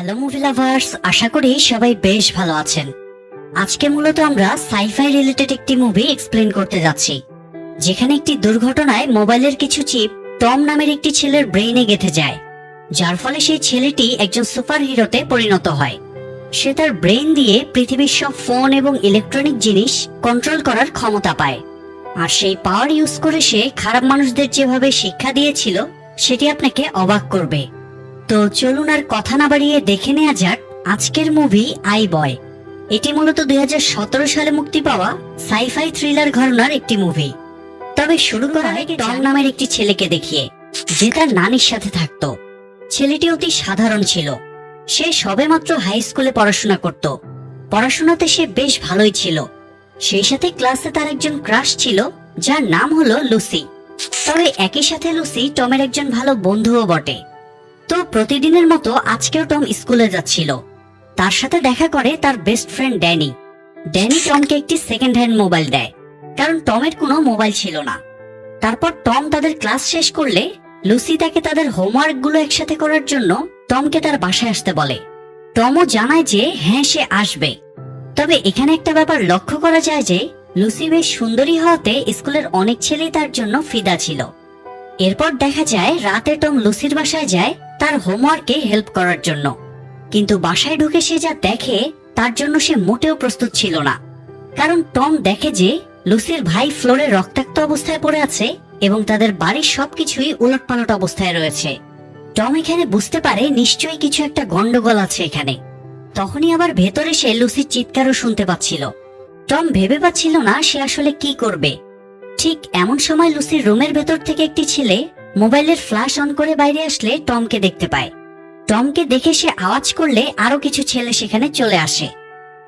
Hello movie lovers আশা করি সবাই বেশ ভালো আছেন। আজকে মূলত আমরা সাইফাই রিলেটেড একটি মুভি এক্সপ্লেন করতে যাচ্ছি। যেখানে একটি দুর্ঘটনায় মোবাইলের কিছু চিপ টম নামের একটি ছেলের ব্রেইনে গেঁথে যায়। যার ফলে সেই ছেলেটি একজন সুপার হিরোতে পরিণত হয়। সে তার ব্রেইন দিয়ে পৃথিবীর সব ফোন এবং ইলেকট্রনিক জিনিস কন্ট্রোল করার ক্ষমতা পায়। আর সেই পাওয়ার ইউজ করে সে খারাপ মানুষদের যেভাবে শিক্ষা দিয়েছিল, সেটি আপনাকে অবাক করবে। তো চলুন আর কথা না বাড়িয়ে দেখে নেওয়া যাক আজকের মুভি আই বয় এটি মূলত দুই হাজার সতেরো সালে মুক্তি পাওয়া সাইফাই থ্রিলার ঘটনার একটি মুভি তবে শুরু করা হয় টম নামের একটি ছেলেকে দেখিয়ে যে তার নানির সাথে থাকতো। ছেলেটি অতি সাধারণ ছিল। সে সবেমাত্র হাই স্কুলে পড়াশোনা করত। পড়াশোনাতে সে বেশ ভালোই ছিল। সেই সাথে ক্লাসে তার একজন ক্রাশ ছিল যার নাম হলো লুসি। তবে একই সাথে লুসি টমের একজন ভালো বন্ধুও বটে। তো প্রতিদিনের মতো আজকেও টম স্কুলে যাচ্ছিল। তার সাথে দেখা করে তার বেস্ট ফ্রেন্ড ড্যানি। ড্যানি টমকে একটি সেকেন্ড হ্যান্ড মোবাইল দেয়, কারণ টমের কোনো মোবাইল ছিল না। তারপর টম তাদের ক্লাস শেষ করলে লুসি তাকে তাদের হোমওয়ার্কগুলো একসাথে করার জন্য টমকে তার বাসায় আসতে বলে। টমও জানায় যে হ্যাঁ সে আসবে। তবে এখানে একটা ব্যাপার লক্ষ্য করা যায় যে, লুসি বেশ সুন্দরী হওয়াতে স্কুলের অনেক ছেলেই তার জন্য ফিদা ছিল। এরপর দেখা যায়, রাতে টম লুসির বাসায় যায় তার হোমওয়ার্কে হেল্প করার জন্য। কিন্তু বাসায় ঢুকে সে যা দেখে, তার জন্য সে মোটেও প্রস্তুত ছিল না। কারণ টম দেখে যে লুসির ভাই ফ্লোরে রক্তাক্ত অবস্থায় পড়ে আছে এবং তাদের বাড়ির সবকিছুই উলটপালট অবস্থায় রয়েছে। টম এখানে বুঝতে পারে নিশ্চয়ই কিছু একটা গন্ডগোল আছে এখানে। তখনই আবার ভেতরে সে লুসির চিৎকারও শুনতে পাচ্ছিল। টম ভেবে পাচ্ছিল না সে আসলে কি করবে। ঠিক এমন সময় লুসির রুমের ভেতর থেকে একটি ছেলে মোবাইলের ফ্ল্যাশ অন করে বাইরে আসলে টমকে দেখতে পায়। টমকে দেখে সে আওয়াজ করলে আরও কিছু ছেলে সেখানে চলে আসে।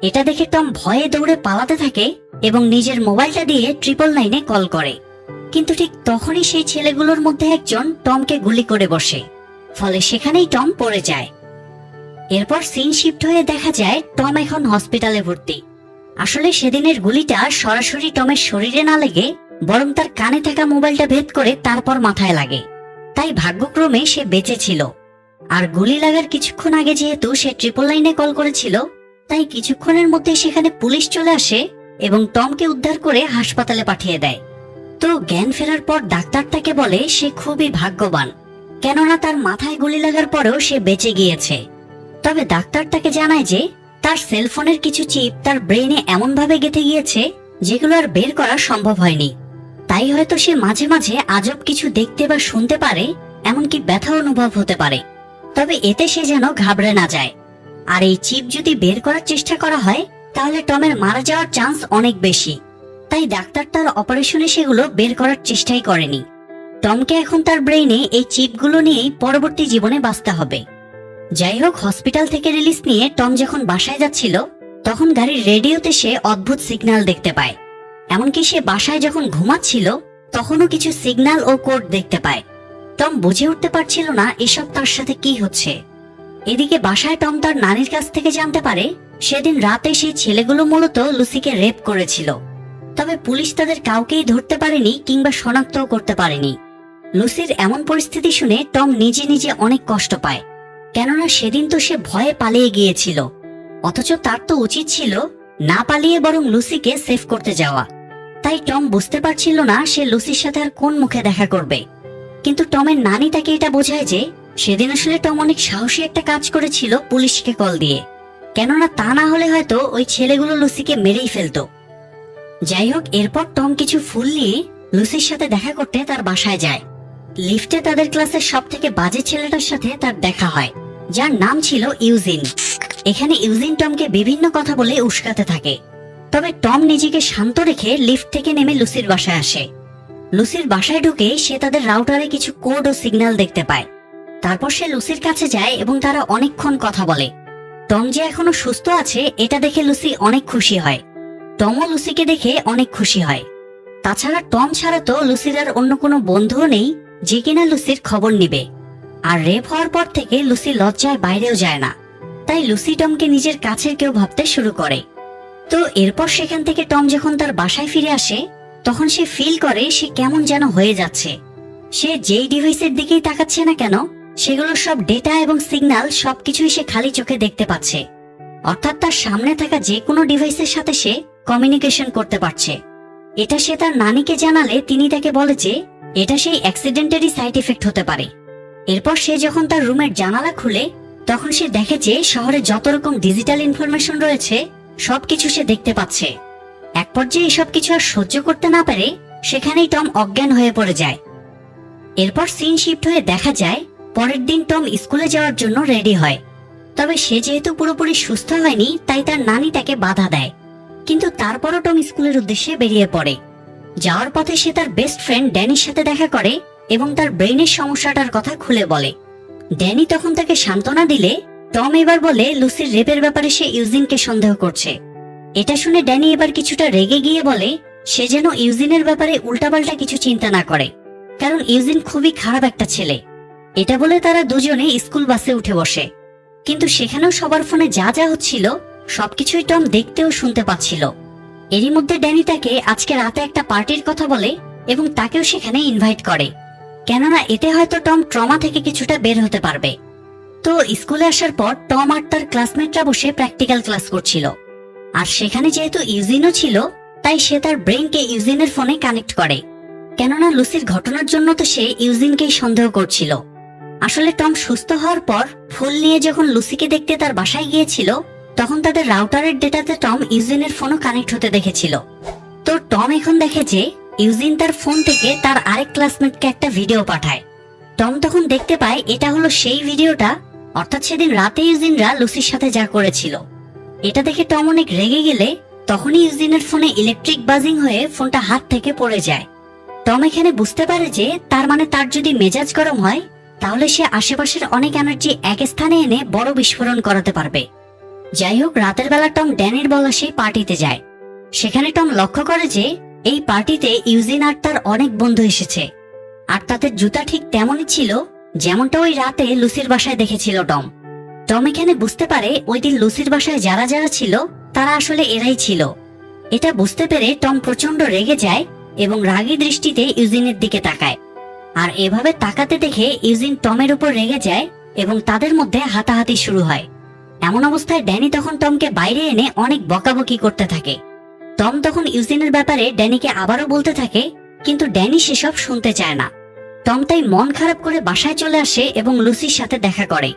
এটা দেখে টম ভয়ে দৌড়ে পালাতে থাকে এবং নিজের মোবাইলটা দিয়ে ট্রিপল নাইনে কল করে। কিন্তু ঠিক তখনই সেই ছেলেগুলোর মধ্যে একজন টমকে গুলি করে বসে। ফলে সেখানেই টম পড়ে যায়। এরপর সিন শিফট হয়ে দেখা যায় টম এখন হসপিটালে ভর্তি। আসলে সেদিনের গুলিটা সরাসরি টমের শরীরে না লেগে বরং তার কানে থাকা মোবাইলটা ভেদ করে তারপর মাথায় লাগে। তাই ভাগ্যক্রমে সে বেঁচে ছিল। আর গুলি লাগার কিছুক্ষণ আগে যেহেতু সে ট্রিপল লাইনে কল করেছিল, তাই কিছুক্ষণের মধ্যে সেখানে পুলিশ চলে আসে এবং টমকে উদ্ধার করে হাসপাতালে পাঠিয়ে দেয়। তো জ্ঞান ফেরার পর ডাক্তার তাকে বলে সে খুবই ভাগ্যবান, কেননা তার মাথায় গুলি লাগার পরেও সে বেঁচে গিয়েছে। তবে ডাক্তার তাকে জানায় যে, তার সেলফোনের কিছু চিপ তার ব্রেনে এমনভাবে গেঁথে গিয়েছে, যেগুলো আর বের করা সম্ভব হয়নি। তাই হয়তো সে মাঝে মাঝে আজব কিছু দেখতে বা শুনতে পারে, এমনকি ব্যথা অনুভব হতে পারে। তবে এতে সে যেন ঘাবড়ে না যায়। আর এই চিপ যদি বের করার চেষ্টা করা হয়, তাহলে টমের মারা যাওয়ার চান্স অনেক বেশি। তাই ডাক্তার তার অপারেশনে সেগুলো বের করার চেষ্টাই করেনি। টমকে এখন তার ব্রেইনে এই চিপগুলো নিয়েই পরবর্তী জীবনে বাঁচতে হবে। যাই হোক, হসপিটাল থেকে রিলিজ নিয়ে টম যখন বাসায় যাচ্ছিল, তখন গাড়ির রেডিওতে সে অদ্ভুত সিগন্যাল দেখতে পায়। এমনকি সে বাসায় যখন ঘুমাচ্ছিল, তখনও কিছু সিগন্যাল ও কোড দেখতে পায়। টম বুঝে উঠতে পারছিল না এসব তার সাথে কি হচ্ছে। এদিকে বাসায় টম তার নানির কাছ থেকে জানতে পারে, সেদিন রাতে সেই ছেলেগুলো মূলত লুসিকে রেপ করেছিল। তবে পুলিশ তাদের কাউকেই ধরতে পারেনি কিংবা শনাক্তও করতে পারেনি। লুসির এমন পরিস্থিতি শুনে টম নিজে নিজে অনেক কষ্ট পায়। কেননা সেদিন তো সে ভয়ে পালিয়ে গিয়েছিল। অথচ তার তো উচিত ছিল না পালিয়ে বরং লুসিকে সেভ করতে যাওয়া। তাই টম বুঝতে পারছিল না সে লুসির সাথে আর কোন মুখে দেখা করবে। কিন্তু টমের নানি তাকে এটা বোঝায় যে, সেদিন আসলে টম অনেক সাহসী একটা কাজ করেছিল পুলিশকে কল দিয়ে। কেননা তা না হলে হয়তো ওই ছেলেগুলো লুসিকে মেরেই ফেলতো। যাই হোক, এরপর টম কিছু ফুল নিয়ে লুসির সাথে দেখা করতে তার বাসায় যায়। লিফটে তাদের ক্লাসের সব থেকে বাজে ছেলেটার সাথে তার দেখা হয়, যার নাম ছিল ইউজিন। এখানে ইউজিন টমকে বিভিন্ন কথা বলে উস্কাতে থাকে। তবে টম নিজেকে শান্ত রেখে লিফট থেকে নেমে লুসির বাসায় আসে। লুসির বাসায় ঢুকে সে তাদের রাউটারে কিছু কোড ও সিগন্যাল দেখতে পায়। তারপর সে লুসির কাছে যায় এবং তারা অনেকক্ষণ কথা বলে। টম যে এখনও সুস্থ আছে, এটা দেখে লুসি অনেক খুশি হয়। টমও লুসিকে দেখে অনেক খুশি হয়। তাছাড়া টম ছাড়া তো লুসির আর অন্য কোনো বন্ধুও নেই, যে কিনা লুসির খবর নিবে। আর রেপ হওয়ার পর থেকে লুসি লজ্জায় বাইরেও যায় না। তাই লুসি টমকে নিজের কাছের কেউ ভাবতে শুরু করে। তো এরপর সেখান থেকে টম যখন তার বাসায় ফিরে আসে, তখন সে ফিল করে সে কেমন যেন হয়ে যাচ্ছে। সে যেই ডিভাইসের দিকেই তাকাচ্ছে না কেন সেগুলোর সব ডেটা এবং সিগন্যাল সবকিছুই সে খালি চোখে দেখতে পাচ্ছে। অর্থাৎ তার সামনে থাকা যে কোনো ডিভাইসের সাথে সে কমিউনিকেশন করতে পারছে। এটা সে তার নানিকে জানালে তিনি তাকে বলে যে, এটা সেই অ্যাক্সিডেন্টেরই সাইড এফেক্ট হতে পারে। এরপর সে যখন তার রুমের জানালা খুলে তখন সে দেখে যে শহরে যত রকম ডিজিটাল ইনফরমেশন রয়েছে, সবকিছু সে দেখতে পাচ্ছে। এক পর্যায়ে এসব কিছু আর সহ্য করতে না পারে সেখানেই টম অজ্ঞান হয়ে পড়ে যায়। এরপর সিন শিফট হয়ে দেখা যায়, পরের দিন টম স্কুলে যাওয়ার জন্য রেডি হয়। তবে সে যেহেতু পুরোপুরি সুস্থ হয়নি, তাই তার নানি তাকে বাধা দেয়। কিন্তু তারপরও টম স্কুলের উদ্দেশ্যে বেরিয়ে পড়ে। যাওয়ার পথে সে তার বেস্ট ফ্রেন্ড ড্যানির সাথে দেখা করে এবং তার ব্রেইনের সমস্যাটার কথা খুলে বলে। ড্যানি তখন তাকে সান্ত্বনা দিলে, টম এবার বলে লুসির রেপের ব্যাপারে সে ইউজিনকে সন্দেহ করছে। এটা শুনে ড্যানি এবার কিছুটা রেগে গিয়ে বলে, সে যেন ইউজিনের ব্যাপারে উল্টাপাল্টা কিছু চিন্তা না করে, কারণ ইউজিন খুবই খারাপ একটা ছেলে। এটা বলে তারা দুজনে স্কুল বাসে উঠে বসে। কিন্তু সেখানেও সবার ফোনে যা যা হচ্ছিল, সবকিছুই টম দেখতে ও শুনতে পাচ্ছিল। এরই মধ্যে ড্যানি তাকে আজকে রাতে একটা পার্টির কথা বলে এবং তাকেও সেখানে ইনভাইট করে। কেননা এতে হয়তো টম ট্রমা থেকে কিছুটা বের হতে পারবে। তো স্কুলে আসার পর টম আর তার ক্লাসমেটরা বসে প্র্যাকটিক্যাল ক্লাস করছিল। আর সেখানে যেহেতু ইউজিনও ছিল, তাই সে তার ব্রেনকে ইউজিনের ফোনে কানেক্ট করে। কেননা লুসির ঘটনার জন্য তো সে ইউজিনকেই সন্দেহ করছিল। আসলে টম সুস্থ হওয়ার পর ফুল নিয়ে যখন লুসিকে দেখতে তার বাসায় গিয়েছিল, তখন তাদের রাউটারের ডেটাতে টম ইউজিনের ফোনও কানেক্ট হতে দেখেছিল। তো টম এখন দেখে যে ইউজিন তার ফোন থেকে তার আরেক ক্লাসমেটকে একটা ভিডিও পাঠায়। টম তখন দেখতে পায় এটা হলো সেই ভিডিওটা, অর্থাৎ সেদিন রাতে ইউজিনরা লুসির সাথে যা করেছিল। এটা দেখে টম অনেক রেগে গেলে তখনই ইউজিনের ফোনে ইলেকট্রিক বাজিং হয়ে ফোনটা হাত থেকে পড়ে যায়। টম এখানে বুঝতে পারে যে তার মানে তার যদি মেজাজ গরম হয়, তাহলে সে আশেপাশের অনেক এনার্জি এক স্থানে এনে বড় বিস্ফোরণ করাতে পারবে। যাই হোক, রাতের বেলা টম ড্যানির বলা সেই পার্টিতে যায়। সেখানে টম লক্ষ্য করে যে এই পার্টিতে ইউজিন আর তার অনেক বন্ধু এসেছে। আর তাদের জুতা ঠিক তেমনই ছিল যেমনটা ওই রাতে লুসির বাসায় দেখেছিল টম। টম এখানে বুঝতে পারে ওই দিন লুসির বাসায় যারা যারা ছিল, তারা আসলে এরাই ছিল। এটা বুঝতে পেরে টম প্রচণ্ড রেগে যায় এবং রাগী দৃষ্টিতে ইউজিনের দিকে তাকায়। আর এভাবে তাকাতে দেখে ইউজিন টমের উপর রেগে যায় এবং তাদের মধ্যে হাতাহাতি শুরু হয়। এমন অবস্থায় ড্যানি তখন টমকে বাইরে এনে অনেক বকাবকি করতে থাকে। টম তখন ইউজিনের ব্যাপারে ড্যানিকে আবারও বলতে থাকে, কিন্তু ড্যানি সেসব শুনতে চায় না। টম তাই মন খারাপ করে বাসায় চলে আসে এবং লুসির সাথে দেখা করে।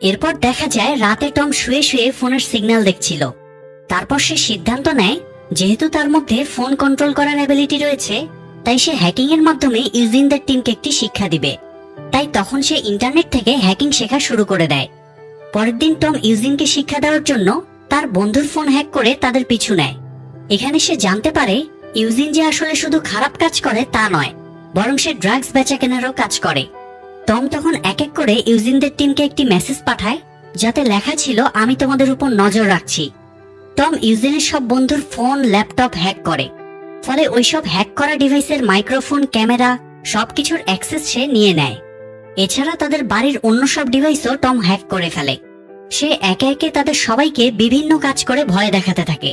এরপর দেখা যায় রাতে টম শুয়ে শুয়ে ফোনের সিগন্যাল দেখছিল। তারপর সে সিদ্ধান্ত নেয়, যেহেতু তার মধ্যে ফোন কন্ট্রোল করার অ্যাবিলিটি রয়েছে, তাই সে হ্যাকিং এর মাধ্যমে ইউজিনদের টিমকে একটি শিক্ষা দিবে। তাই তখন সে ইন্টারনেট থেকে হ্যাকিং শেখা শুরু করে দেয়। পরের দিন টম ইউজিনকে শিক্ষা দেওয়ার জন্য তার বন্ধুর ফোন হ্যাক করে তাদের পিছু নেয়। এখানে সে জানতে পারে, ইউজিন যে আসলে শুধু খারাপ কাজ করে তা নয়, বরং সে ড্রাগস বেচা কেনারও কাজ করে। টম তখন এক এক করে ইউজিনদের টিমকে একটি মেসেজ পাঠায়, যাতে লেখা ছিল, আমি তোমাদের উপর নজর রাখছি। টম ইউজিনের সব বন্ধুর ফোন, ল্যাপটপ হ্যাক করে। ফলে ওইসব হ্যাক করা ডিভাইসের মাইক্রোফোন, ক্যামেরা, সবকিছুর অ্যাক্সেস সে নিয়ে নেয়। এছাড়া তাদের বাড়ির অন্য সব ডিভাইসও টম হ্যাক করে ফেলে। সে একে একে তাদের সবাইকে বিভিন্ন কাজ করে ভয় দেখাতে থাকে।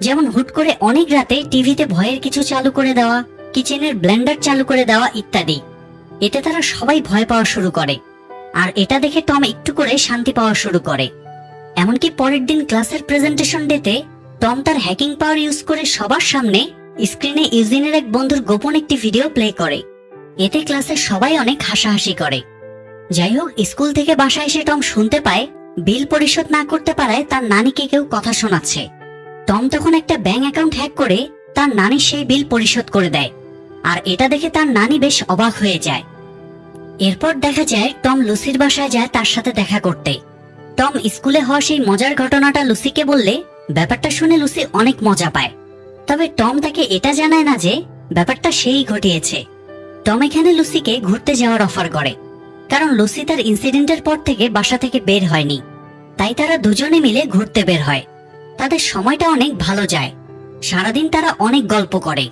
যেমন হুট করে অনেক রাতে টিভিতে ভয়ের কিছু চালু করে দেওয়া, কিচেনের ব্লেন্ডার চালু করে দেওয়া ইত্যাদি। এতে তারা সবাই ভয় পাওয়া শুরু করে। আর এটা দেখে টম একটু করে শান্তি পাওয়া শুরু করে। এমনকি পরের দিন ক্লাসের প্রেজেন্টেশন ডেতে টম তার হ্যাকিং পাওয়ার ইউজ করে সবার সামনে স্ক্রিনে ইউজিনের এক বন্ধুর গোপন একটি ভিডিও প্লে করে। এতে ক্লাসের সবাই অনেক হাসাহাসি করে। যাই হোক, স্কুল থেকে বাসায় এসে টম শুনতে পায়, বিল পরিশোধ না করতে পারায় তার নানিকে কেউ কথা শোনাচ্ছে। টম তখন একটা ব্যাংক অ্যাকাউন্ট হ্যাক করে তার নানি সেই বিল পরিশোধ করে দেয়। আর এটা দেখে তার নানি বেশ অবাক হয়ে যায়। এরপর দেখা যায় টম লুসির বাসায় যায় তার সাথে দেখা করতে। টম স্কুলে হওয়া সেই মজার ঘটনাটা লুসিকে বললে, ব্যাপারটা শুনে লুসি অনেক মজা পায়। তবে টম তাকে এটা জানায় না যে, ব্যাপারটা সেই ঘটিয়েছে। টম এখানে লুসিকে ঘুরতে যাওয়ার অফার করে। কারণ লুসি তার ইনসিডেন্টের পর থেকে বাসা থেকে বের হয়নি। তাই তারা দুজনে মিলে ঘুরতে বের হয়। তাদের সময়টা অনেক ভালো যায়। সারাদিন তারা অনেক গল্প করে।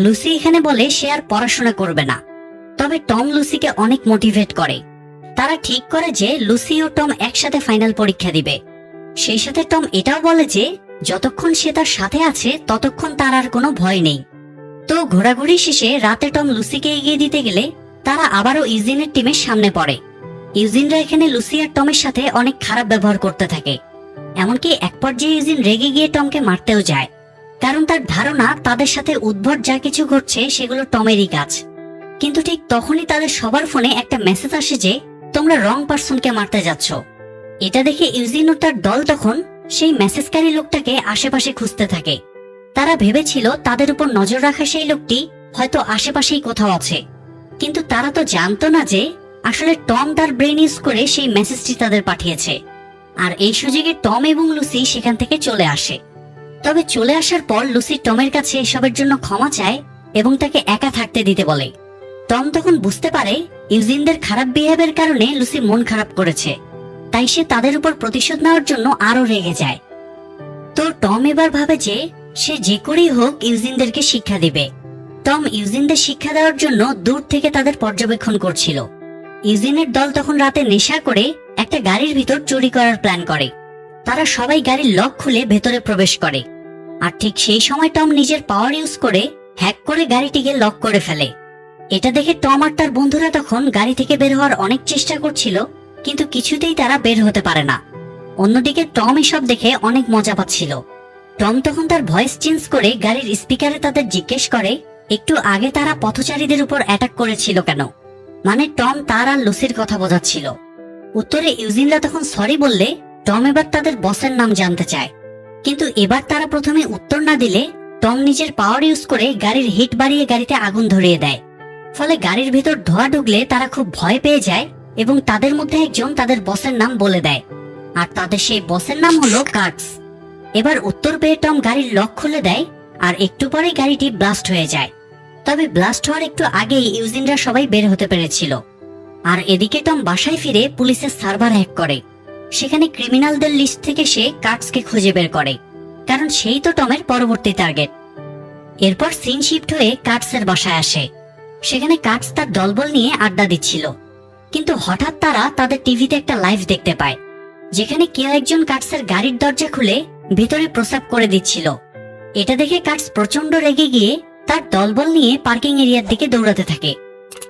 লুসি এখানে বলে সে আর পড়াশোনা করবে না। তবে টম লুসিকে অনেক মোটিভেট করে। তারা ঠিক করে যে লুসি ও টম একসাথে ফাইনাল পরীক্ষা দিবে। সেই সাথে টম এটাও বলে যে, যতক্ষণ সে তার সাথে আছে, ততক্ষণ তার আর কোনো ভয় নেই। তো ঘোরাঘুরি শেষে রাতে টম লুসিকে এগিয়ে দিতে গেলে তারা আবারও ইজিনের টিমের সামনে পড়ে। ইউজিনরা এখানে লুসি আর টমের সাথে অনেক খারাপ ব্যবহার করতে থাকে। এমনকি এক পর্যায়ে ইউজিন রেগে গিয়ে টমকে মারতেও যায়। কারণ তার ধারণা, তাদের সাথে উদ্ভট যা কিছু ঘটছে, সেগুলো টমেরই কাজ কিন্তু ঠিক তখনই তাদের সবার ফোনে একটা মেসেজ আসে যে, তোমরা রং পার্সনকে মারতে যাচ্ছ। এটা দেখে ইউজিন ও তার দল তখন সেই মেসেজকারী লোকটাকে আশেপাশে খুঁজতে থাকে। তারা ভেবেছিল তাদের উপর নজর রাখা সেই লোকটি হয়তো আশেপাশেই কোথাও আছে। কিন্তু তারা তো জানতো না যে, আসলে টম তার ব্রেন ইউজ করে সেই মেসেজটি তাদের পাঠিয়েছে। আর এই সুযোগে টম এবং লুসি সেখান থেকে চলে আসে। তবে চলে আসার পর লুসি টমের কাছে এসবের জন্য ক্ষমা চায় এবং তাকে একা থাকতে দিতে বলে। টম তখন বুঝতে পারে ইউজিনদের খারাপ বিহেভের কারণে লুসি মন খারাপ করেছে। তাই সে তাদের উপর প্রতিশোধ নেওয়ার জন্য আরও রেগে যায়। তো টম এবার ভাবে যে সে যে করেই হোক ইউজিনদেরকে শিক্ষা দিবে। টম ইউজিনদের শিক্ষা দেওয়ার জন্য দূর থেকে তাদের পর্যবেক্ষণ করছিল। ইউজিনের দল তখন রাতে নেশা করে একটা গাড়ির ভিতর চুরি করার প্ল্যান করে। তারা সবাই গাড়ির লক খুলে ভেতরে প্রবেশ করে। আর ঠিক সেই সময় টম নিজের পাওয়ার ইউজ করে হ্যাক করে গাড়িটিকে লক করে ফেলে। এটা দেখে টম আর তার বন্ধুরা তখন গাড়ি থেকে বের হওয়ার অনেক চেষ্টা করছিল, কিন্তু কিছুতেই তারা বের হতে পারে না। অন্যদিকে টম এসব দেখে অনেক মজা পাচ্ছিল। টম তখন তার ভয়েস চেঞ্জ করে গাড়ির স্পিকারে তাদের জিজ্ঞেস করে, একটু আগে তারা পথচারীদের উপর অ্যাটাক করেছিল কেন? মানে টম তার আর লুসির কথা বোঝাচ্ছিল। উত্তরে ইউজিনরা তখন সরি বললে, টম এবার তাদের বসের নাম জানতে চায়। কিন্তু এবার তারা প্রথমে উত্তর না দিলে, টম নিজের পাওয়ার ইউজ করে গাড়ির হিট বাড়িয়ে গাড়িতে আগুন ধরিয়ে দেয়। ফলে গাড়ির ভিতর ধোয়া ঢুকলে তারা খুব ভয় পেয়ে যায় এবং তাদের মধ্যে একজন তাদের বসের নাম বলে দেয়। আর তাদের সেই বসের নাম হলো কার্টস এবার উত্তর পেয়ে টম গাড়ির লক খুলে দেয় আর একটু পরেই গাড়িটি ব্লাস্ট হয়ে যায়। তবে ব্লাস্ট হওয়ার একটু আগেই ইউজিনরা সবাই বের হতে পেরেছিল। আর এদিকে টম বাসায় ফিরে পুলিশের সার্ভার হ্যাক করে। সেখানে ক্রিমিনালদের লিস্ট থেকে সে কার্ডসকে খুঁজে বের করে, কারণ সেই তো টমের পরবর্তী টার্গেট। এরপর সিন শিফট হয়ে কার্টসের বাসায় আসে। সেখানে কার্টস তার দলবল নিয়ে আড্ডা দিচ্ছিল। কিন্তু হঠাৎ তারা তাদের টিভিতে একটা লাইভ দেখতে পায়, যেখানে কেউ একজন কার্টসের গাড়ির দরজা খুলে ভিতরে প্রসাব করে দিচ্ছিল। এটা দেখে কার্ডস প্রচণ্ড রেগে গিয়ে তার দলবল নিয়ে পার্কিং এরিয়ার দিকে দৌড়াতে থাকে।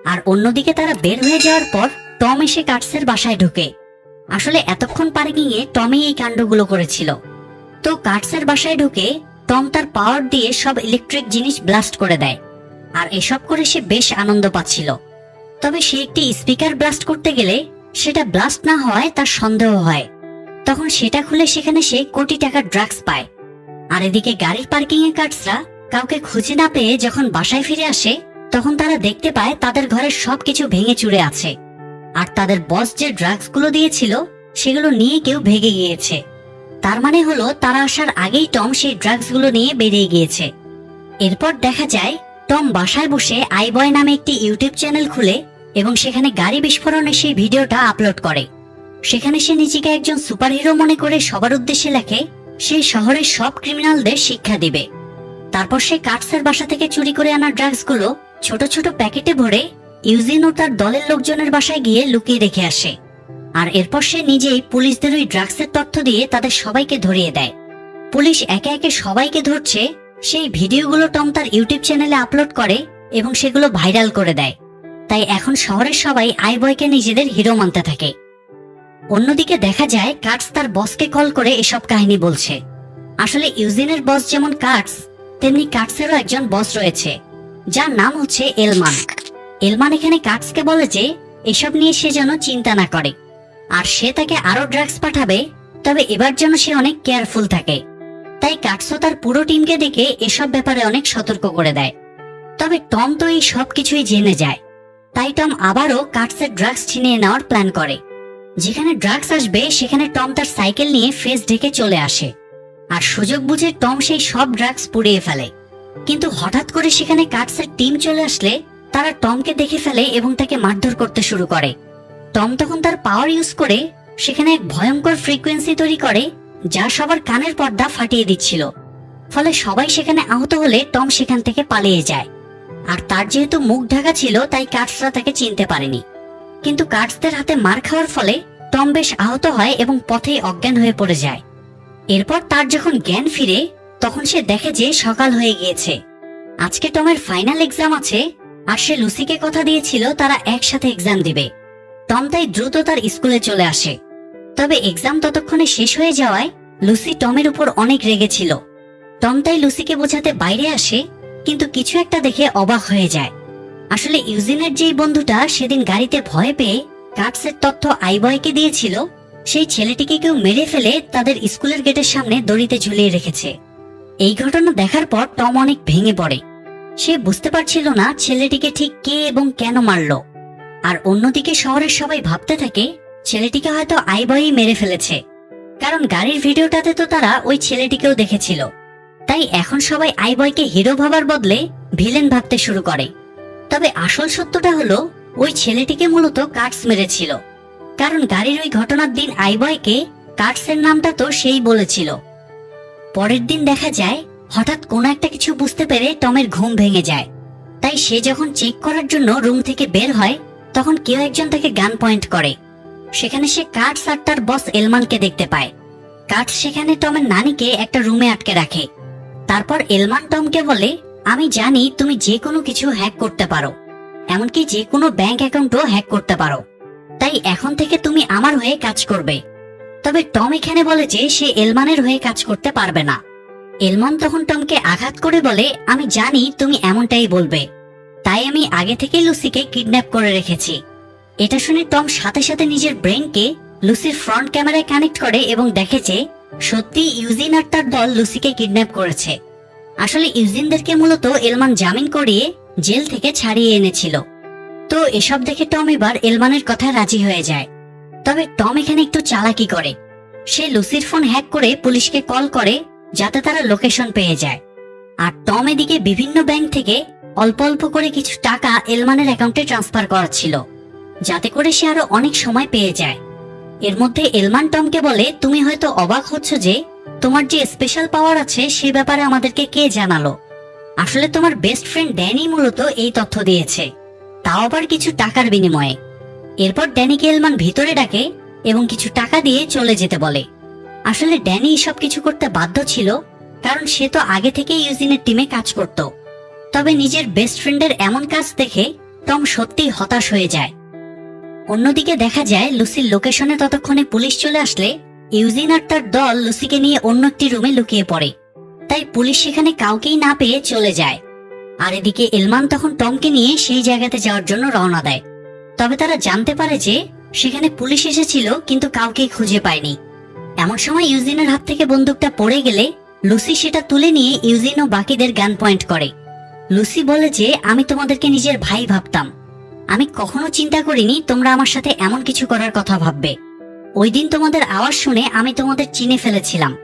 আর অন্যদিকে তারা বের হয়ে যাওয়ার পর টম এসে কার্টসের বাসায় ঢোকে। আসলে এতক্ষণ পার্কিং এ টমই এই কাণ্ডগুলো করেছিল। তো কার্টসের বাসায় ঢুকে টম তার পাওয়ার দিয়ে সব ইলেকট্রিক জিনিস ব্লাস্ট করে দেয়। আর এসব করে সে বেশ আনন্দ পাচ্ছিল। তবে সে একটি স্পিকার ব্লাস্ট করতে গেলে সেটা ব্লাস্ট না হওয়ায় তার সন্দেহ হয়। তখন সেটা খুলে সেখানে সে কোটি টাকার ড্রাগস পায়। আর এদিকে গাড়ির পার্কিং এ কার্টসরা কাউকে খুঁজে না পেয়ে যখন বাসায় ফিরে আসে তখন তারা দেখতে পায় তাদের ঘরের সবকিছু ভেঙে চুরে আছে। আর তাদের বস যে ড্রাগসগুলো দিয়েছিল, সেগুলো নিয়ে কেউ ভেঙে গিয়েছে। তার মানে হলো, তারা আসার আগেই টম সেই ড্রাগসগুলো নিয়ে বেরিয়ে গিয়েছে। এরপর দেখা যায়, টম বাসায় বসে আইবয় নামে একটি ইউটিউব চ্যানেল খুলে এবং সেখানে গাড়ি বিস্ফোরণের সেই ভিডিওটা আপলোড করে। সেখানে সে নিজেকে একজন সুপারহিরো মনে করে সবার উদ্দেশ্যে লেখে সেই শহরের সব ক্রিমিনালদের শিক্ষা দিবে। তারপর সে কার্টসের বাসা থেকে চুরি করে আনা ড্রাগসগুলো ছোট ছোট প্যাকেটে ভরে ইউজিন ও তার দলের লোকজনের বাসায় গিয়ে লুকিয়ে রেখে আসে। আর এরপর সে নিজেই পুলিশদের ওই ড্রাগসের তথ্য দিয়ে তাদের সবাইকে ধরিয়ে দেয়। পুলিশ একে একে সবাইকে ধরছে, সেই ভিডিওগুলো টম তার ইউটিউব চ্যানেলে আপলোড করে এবং সেগুলো ভাইরাল করে দেয়। তাই এখন শহরের সবাই আইবয়কে নিজেদের হিরো মানতে থাকে। অন্যদিকে দেখা যায়, কার্টস তার বসকে কল করে এসব কাহিনী বলছে। আসলে ইউজিনের বস যেমন কার্টস, তেমনি কার্টসেরও একজন বস রয়েছে। যার নাম হচ্ছে এলমান এলমান এখানে কার্টসকে বলে যে, এসব নিয়ে সে যেন চিন্তা না করে। আর সে তাকে আরও ড্রাগস পাঠাবে, তবে এবার যেন সে অনেক কেয়ারফুল থাকে। তাই কার্টসও তার পুরো টিমকে দেখে এসব ব্যাপারে অনেক সতর্ক করে দেয়। তবে টম তো এই সব কিছুই জেনে যায়। তাই টম আবারও কার্টসের ড্রাগস ছিনিয়ে নেওয়ার প্ল্যান করে। যেখানে ড্রাগস আসবে, সেখানে টম তার সাইকেল নিয়ে ফেস ঢেকে চলে আসে। আর সুযোগ বুঝে টম সেই সব ড্রাগস পুড়িয়ে ফেলে। কিন্তু হঠাৎ করে সেখানে কার্টসের টিম চলে আসলে, তারা টমকে দেখে ফেলে এবং তাকে মারধর করতে শুরু করে। টম তখন তার পাওয়ার ইউজ করে সেখানে এক ভয়ঙ্কর ফ্রিকোয়েন্সি তৈরি করে, যা সবার কানের পর্দা ফাটিয়ে দিচ্ছিল। ফলে সবাই সেখানে আহত হলে টম সেখান থেকে পালিয়ে যায়। আর তার যেহেতু মুখ ঢাকা ছিল, তাই কার্টসরা তাকে চিনতে পারেনি। কিন্তু কার্টসদের হাতে মার খাওয়ার ফলে টম বেশ আহত হয় এবং পথেই অজ্ঞান হয়ে পড়ে যায়। এরপর তার যখন জ্ঞান ফিরে তখন সে দেখে যে সকাল হয়ে গিয়েছে। আজকে টমের ফাইনাল এক্সাম আছে, আর সে লুসিকে কথা দিয়েছিল, তারা একসাথে এক্সাম দিবে। টম তাই দ্রুত তার স্কুলে চলে আসে। তবে এক্সাম ততক্ষণে শেষ হয়ে যাওয়ায় লুসি টমের উপর অনেক রেগেছিল। টম তাই লুসিকে বোঝাতে বাইরে আসে, কিন্তু কিছু একটা দেখে অবাক হয়ে যায়। আসলে ইউজিনের যেই বন্ধুটা সেদিন গাড়িতে ভয় পেয়ে কার্ডসের তথ্য আইবয়কে দিয়েছিল, সেই ছেলেটিকে কেউ মেরে ফেলে তাদের স্কুলের গেটের সামনে দড়িতে ঝুলিয়ে রেখেছে। এই ঘটনা দেখার পর টম অনেক ভেঙে পড়ে। সে বুঝতে পারছিল না ছেলেটিকে ঠিক কে এবং কেন মারল। আর অন্যদিকে শহরের সবাই ভাবতে থাকে, ছেলেটিকে হয়তো আইবয়ই মেরে ফেলেছে। কারণ গাড়ির ভিডিওটাতে তো তারা ওই ছেলেটিকেও দেখেছিল। তাই এখন সবাই আইবয়কে হিরো ভাবার বদলে ভিলেন ভাবতে শুরু করে। তবে আসল সত্যটা হলো, ওই ছেলেটিকে মূলত কার্টস মেরেছিল। কারণ গাড়ির ওই ঘটনার দিন আইবয়কে কার্টসের নামটা তো সেই বলেছিল। পরের দিন দেখা যায়, হঠাৎ কোনো একটা কিছু বুঝতে পেরে টমের ঘুম ভেঙে যায়। তাই সে যখন চেক করার জন্য রুম থেকে বের হয়, তখন কেউ একজন তাকে গান পয়েন্ট করে। সেখানে সে কার্টস আর তার বস এলমানকে দেখতে পায়। কার্টস সেখানে টমের নানিকে একটা রুমে আটকে রাখে। তারপর এলমান টমকে বলে, আমি জানি তুমি যে কোনো কিছু হ্যাক করতে পারো। এমনকি যে কোনো ব্যাংক অ্যাকাউন্টও হ্যাক করতে পারো। তাই এখন থেকে তুমি আমার হয়ে কাজ করবে। তবে টম এখানে বলে যে সে এলমানের হয়ে কাজ করতে পারবে না। এলমান তখন টমকে আঘাত করে বলে, আমি জানি তুমি এমনটাই বলবে। তাই আমি আগে থেকে লুসিকে কিডন্যাপ করে রেখেছি। এটা শুনে টম সাথে সাথে নিজের ব্রেনকে লুসির ফ্রন্ট ক্যামেরায় কানেক্ট করে এবং দেখে যে সত্যি ইউজিন আর তার দল লুসিকে কিডন্যাপ করেছে। আসলে ইউজিনদেরকে মূলত এলমান জামিন করিয়ে জেল থেকে ছাড়িয়ে এনেছিল। তো এসব দেখে টম এবার এলমানের কথায় রাজি হয়ে যায়। তবে টম এখানে একটু চালাকি করে। সে লুসির ফোন হ্যাক করে পুলিশকে কল করে, যাতে তারা লোকেশন পেয়ে যায়। আর টম এদিকে বিভিন্ন ব্যাংক থেকে অল্প অল্প করে কিছু টাকা এলমানের অ্যাকাউন্টে ট্রান্সফার করাচ্ছিল, যাতে করে সে আরও অনেক সময় পেয়ে যায়। এর মধ্যে এলমান টমকে বলে, তুমি হয়তো অবাক হচ্ছ যে তোমার যে স্পেশাল পাওয়ার আছে, সে ব্যাপারে আমাদেরকে কে জানালো? আসলে তোমার বেস্ট ফ্রেন্ড ড্যানি মূলত এই তথ্য দিয়েছে। তাও আবার কিছু টাকার বিনিময়ে। এরপর ড্যানিকে এলমান ভিতরে ডাকে এবং কিছু টাকা দিয়ে চলে যেতে বলে। আসলে ড্যানি এসব কিছু করতে বাধ্য ছিল, কারণ সে তো আগে থেকে ইউজিনের টিমে কাজ করত। তবে নিজের বেস্ট ফ্রেন্ডের এমন কাজ দেখে টম সত্যিই হতাশ হয়ে যায়। অন্যদিকে দেখা যায়, লুসির লোকেশনে ততক্ষণে পুলিশ চলে আসলে ইউজিন আর তার দল লুসিকে নিয়ে অন্য একটি রুমে লুকিয়ে পড়ে। তাই পুলিশ সেখানে কাউকেই না পেয়ে চলে যায়। আর এদিকে এলমান তখন টমকে নিয়ে সেই জায়গাতে যাওয়ার জন্য রওনা দেয়। তবে তারা জানতে পারে যে সেখানে পুলিশ এসেছিল, কিন্তু কাউকেই খুঁজে পায়নি। এমন সময় ইউজিনের হাত থেকে বন্দুকটা পড়ে গেলে লুসি সেটা তুলে নিয়ে ইউজিন ও বাকিদের গান পয়েন্ট করে। লুসি বলে যে, আমি তোমাদেরকে নিজের ভাই ভাবতাম। আমি কখনো চিন্তা করিনি তোমরা আমার সাথে এমন কিছু করার কথা ভাববে। ওই দিন তোমাদের আওয়াজ শুনে আমি তোমাদের চিনে ফেলেছিলাম।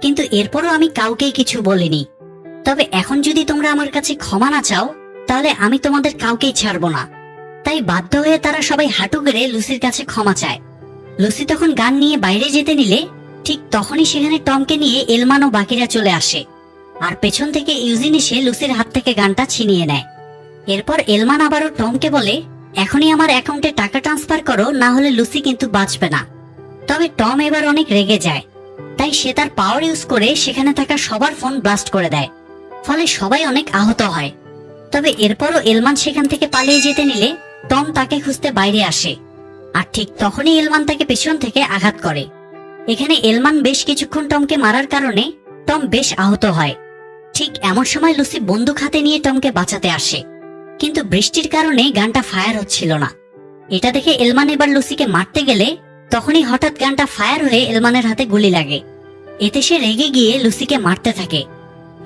কিন্তু এরপরও আমি কাউকেই কিছু বলিনি। তবে এখন যদি তোমরা আমার কাছে ক্ষমা না চাও, তাহলে আমি তোমাদের কাউকেই ছাড়বো না। তাই বাধ্য হয়ে তারা সবাই হাঁটু গেড়ে লুসির কাছে ক্ষমা চায়। লুসি তখন গান নিয়ে বাইরে যেতে নিলে ঠিক তখনই সেখানে টমকে নিয়ে এলমান ও বাকিরা চলে আসে। আর পেছন থেকে ইউজিন এসে লুসির হাত থেকে গানটা ছিনিয়ে নেয়। এরপর এলমান আবারও টমকে বলে, এখনই আমার অ্যাকাউন্টে টাকা ট্রান্সফার করো, না হলে লুসি কিন্তু বাঁচবে না। তবে টম এবার অনেক রেগে যায়। তাই সে তার পাওয়ার ইউজ করে সেখানে থাকা সবার ফোন ব্লাস্ট করে দেয়। ফলে সবাই অনেক আহত হয়। তবে এরপরও এলমান সেখান থেকে পালিয়ে যেতে নিলে টম তাকে খুঁজতে বাইরে আসে, আর ঠিক তখনই এলমান তাকে পেছন থেকে আঘাত করে। এখানে এলমান বেশ কিছুক্ষণ টমকে মারার কারণে টম বেশ আহত হয়। ঠিক এমন সময় লুসি বন্দুক হাতে নিয়ে টমকে বাঁচাতে আসে, কিন্তু বৃষ্টির কারণে গানটা ফায়ার হচ্ছিল না। এটা দেখে এলমান এবার লুসিকে মারতে গেলে তখনই হঠাৎ গানটা ফায়ার হয়ে এলমানের হাতে গুলি লাগে। এতে সে রেগে গিয়ে লুসিকে মারতে থাকে,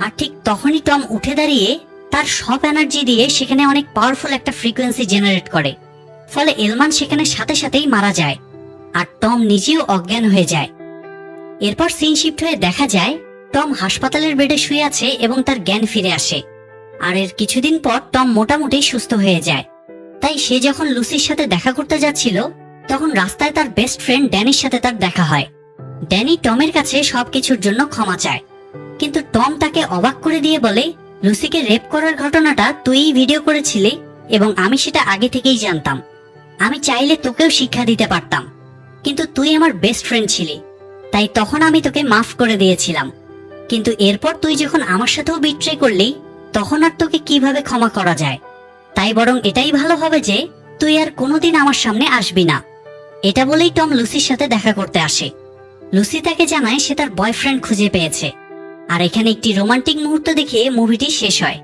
আর ঠিক তখনই টম উঠে দাঁড়িয়ে তার সব এনার্জি দিয়ে সেখানে অনেক পাওয়ারফুল একটা ফ্রিকোয়েন্সি জেনারেট করে। ফলে এলমান সেখানে সাথে সাথেই মারা যায় আর টম নিজেও অজ্ঞান হয়ে যায়। এরপর সিন শিফট হয়ে দেখা যায়, টম হাসপাতালের বেডে শুয়ে আছে এবং তার জ্ঞান ফিরে আসে। আর এর কিছুদিন পর টম মোটামুটি সুস্থ হয়ে যায়। তাই সে যখন লুসির সাথে দেখা করতে যাচ্ছিল, তখন রাস্তায় তার বেস্ট ফ্রেন্ড ড্যানির সাথে তার দেখা হয়। ড্যানি টমের কাছে সবকিছুর জন্য ক্ষমা চায়। কিন্তু টম তাকে অবাক করে দিয়ে বলে লুসিকে রেপ করার ঘটনাটা তুই ভিডিও করেছিলি এবং আমি সেটা আগে থেকেই জানতাম। আমি চাইলে তোকেও শিক্ষা দিতে পারতাম। কিন্তু তুই আমার বেস্ট ফ্রেন্ড ছিলি, তাই তখন আমি তোকে মাফ করে দিয়েছিলাম। কিন্তু এরপর তুই যখন আমার সাথেও বিট্রে করলি, তখন আর তোকে কীভাবে ক্ষমা করা যায়? তাই বরং এটাই ভালো হবে যে, তুই আর কোনোদিন আমার সামনে আসবি না। এটা বলেই টম লুসির সাথে দেখা করতে আসে। লুসি তাকে জানায় সে তার বয়ফ্রেন্ড খুঁজে পেয়েছে। আর এখানে একটি রোমান্টিক মুহূর্ত দেখে মুভিটি শেষ হয়।